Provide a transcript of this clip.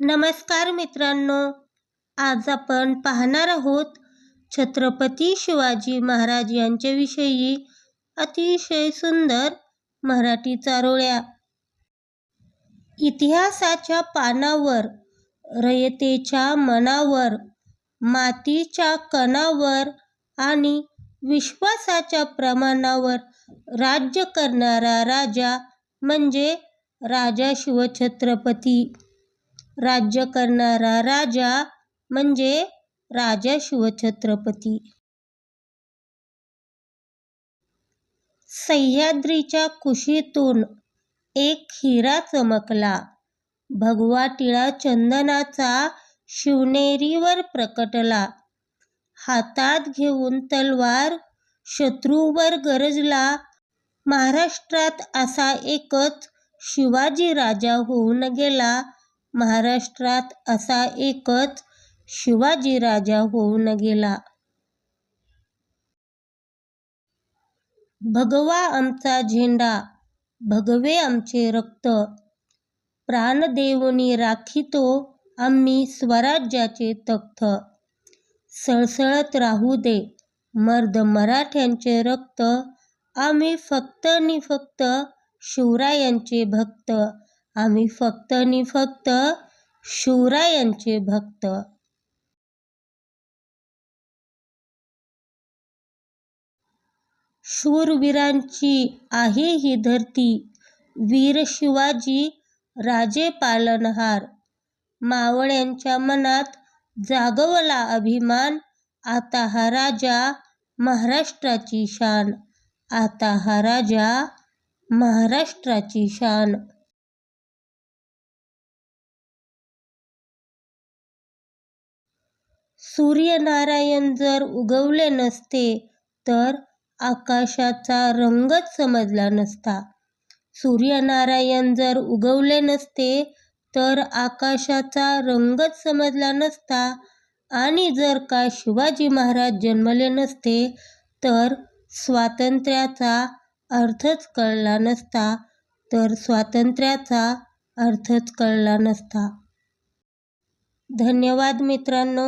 नमस्कार मित्रांनो आज आपण पाहणार आहोत छत्रपती शिवाजी महाराज यांच्याविषयी अतिशय सुंदर मराठी चारोळ्या. इतिहासाच्या पानावर रयतेच्या मनावर मातीच्या कणावर आणि विश्वासाच्या प्रमाणावर राज्य करणारा राजा म्हणजे राजा शिवछत्रपती. राज्य करणारा राजा म्हणजे राजा शिवछत्रपती. सह्याद्रीच्या कुशीतून एक हिरा चमकला. भगवा टिळा चंदनाचा शिवनेरीवर प्रकटला. हातात घेऊन तलवार शत्रूवर गरजला. महाराष्ट्रात असा एकच शिवाजी राजा होऊन गेला. महाराष्ट्रात असा एकच शिवाजी राजा होऊन गेला. भगवा आमचा झेंडा भगवे आमचे रक्त. प्राणदेवनी राखितो आम्ही स्वराज्याचे तख्त. सळसळत राहू दे मर्द मराठ्यांचे रक्त. आम्ही फक्त नि फक्त शिवरायांचे भक्त. आम्ही फक्त नि फक्त शिवरायांचे भक्त. शूरवीरांची आहे ही धरती. वीर शिवाजी राजे पालनहार. मावळ्यांच्या मनात जागवला अभिमान. आता हा राजा महाराष्ट्राची शान. आता हा राजा महाराष्ट्राची शान. सूर्यनारायण जर उगवले नसते तर आकाशाचा रंगच समजला नसता. सूर्यनारायण जर उगवले नसते तर आकाशाचा रंगच समजला नसता. आणि जर का शिवाजी महाराज जन्मले नसते तर स्वातंत्र्याचा अर्थच कळला नसता. तर स्वातंत्र्याचा अर्थच कळला नसता. धन्यवाद मित्रांनो.